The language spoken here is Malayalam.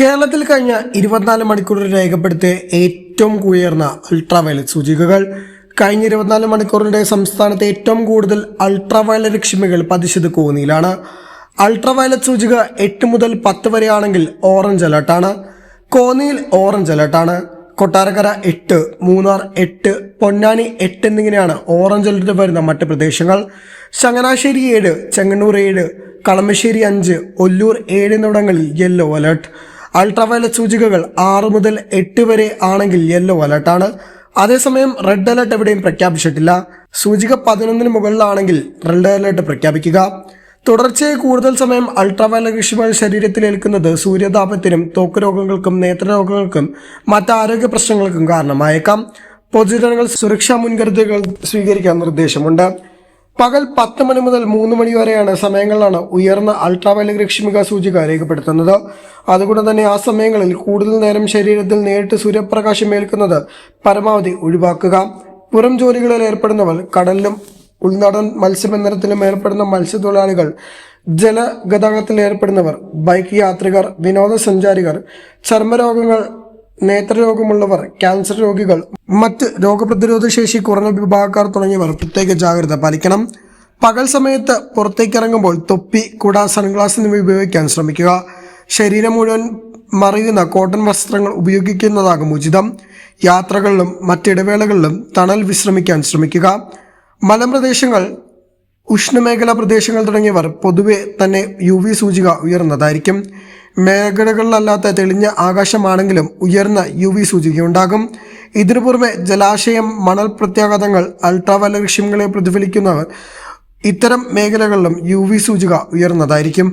കേരളത്തിൽ കഴിഞ്ഞ ഇരുപത്തിനാല് മണിക്കൂറിൽ രേഖപ്പെടുത്തിയ ഏറ്റവും ഉയർന്ന അൾട്രാവയലറ്റ് സൂചികകൾ. കഴിഞ്ഞ ഇരുപത്തിനാല് മണിക്കൂറിനിടെ സംസ്ഥാനത്തെ ഏറ്റവും കൂടുതൽ അൾട്രാവയലറ്റ് ക്ഷിമികൾ പതിച്ചത് കോന്നിയിലാണ്. അൾട്രാവയലറ്റ് സൂചിക എട്ട് മുതൽ പത്ത് വരെയാണെങ്കിൽ ഓറഞ്ച് അലർട്ടാണ് കോന്നിയിൽ ഓറഞ്ച് അലർട്ടാണ് കൊട്ടാരക്കര എട്ട് മൂന്നാർ എട്ട് പൊന്നാനി എട്ട് എന്നിങ്ങനെയാണ് ഓറഞ്ച് അലർട്ട് വരുന്ന മറ്റ് പ്രദേശങ്ങൾ. ചങ്ങനാശ്ശേരി ഏഴ് ചെങ്ങന്നൂർ ഏഴ് കളമശ്ശേരി അഞ്ച് ഒല്ലൂർ ഏഴ് എന്നിവിടങ്ങളിൽ യെല്ലോ അലർട്ട് അൾട്രാവയലറ്റ് സൂചികകൾ ആറ് മുതൽ എട്ട് വരെ ആണെങ്കിൽ യെല്ലോ അലർട്ടാണ് അതേസമയം റെഡ് അലർട്ട് എവിടെയും പ്രഖ്യാപിച്ചിട്ടില്ല. സൂചിക പതിനൊന്നിന് മുകളിലാണെങ്കിൽ റെഡ് അലർട്ട് പ്രഖ്യാപിക്കുക. തുടർച്ചയായി കൂടുതൽ സമയം അൾട്രാവയലറ്റ് രശ്മികൾ ശരീരത്തിൽ ഏൽക്കുന്നത് സൂര്യതാപത്തിനും തോക്ക് രോഗങ്ങൾക്കും നേത്രരോഗങ്ങൾക്കും മറ്റ് ആരോഗ്യ പ്രശ്നങ്ങൾക്കും കാരണമായേക്കാം. പൊതുജനങ്ങൾ സുരക്ഷാ മുൻകരുതലുകൾ സ്വീകരിക്കാൻ നിർദ്ദേശമുണ്ട്. പകൽ പത്ത് മണി മുതൽ മൂന്ന് മണി വരെയാണ് സമയങ്ങളിലാണ് ഉയർന്ന അൾട്രാവയലറ്റ് രശ്മിക സൂചിക രേഖപ്പെടുത്തുന്നത്. അതുകൊണ്ട് തന്നെ ആ സമയങ്ങളിൽ കൂടുതൽ നേരം ശരീരത്തിൽ നേരിട്ട് സൂര്യപ്രകാശം ഏൽക്കുന്നത് പരമാവധി ഒഴിവാക്കുക. പുറം ജോലികളിൽ ഏർപ്പെടുന്നവർ കടലിലും ഉൾനാടൻ മത്സ്യബന്ധനത്തിലും ഏർപ്പെടുന്ന മത്സ്യത്തൊഴിലാളികൾ ജലഗതാഗതത്തിൽ ഏർപ്പെടുന്നവർ ബൈക്ക് യാത്രികർ വിനോദസഞ്ചാരികൾ ചർമ്മരോഗങ്ങൾ നേത്രരോഗമുള്ളവർ ക്യാൻസർ രോഗികൾ മറ്റ് രോഗപ്രതിരോധ ശേഷി കുറഞ്ഞ വിഭാഗക്കാർ തുടങ്ങിയവർ പ്രത്യേക ജാഗ്രത പാലിക്കണം. പകൽ സമയത്ത് പുറത്തേക്കിറങ്ങുമ്പോൾ തൊപ്പി കുട സൺഗ്ലാസ് എന്നിവ ഉപയോഗിക്കാൻ ശ്രമിക്കുക. ശരീരം മുഴുവൻ മറിയുന്ന കോട്ടൺ വസ്ത്രങ്ങൾ ഉപയോഗിക്കുന്നതാകും ഉചിതം. യാത്രകളിലും മറ്റിടവേളകളിലും തണൽ വിശ്രമിക്കാൻ ശ്രമിക്കുക. മലമ്പ്രദേശങ്ങൾ ഉഷ്ണമേഖലാ പ്രദേശങ്ങൾ തുടങ്ങിയവർ പൊതുവെ തന്നെ യു വി സൂചിക ഉയർന്നതായിരിക്കും. മേഖലകളിലല്ലാത്ത തെളിഞ്ഞ ആകാശമാണെങ്കിലും ഉയർന്ന യു വി സൂചികയുണ്ടാകും. ഇതിനു പുറമെ ജലാശയം മണൽ പ്രത്യാഘാതങ്ങൾ അൾട്രാവയലറ്റ് പ്രതിഫലിക്കുന്നവർ ഇത്തരം മേഖലകളിലും യു വി സൂചിക ഉയർന്നതായിരിക്കും.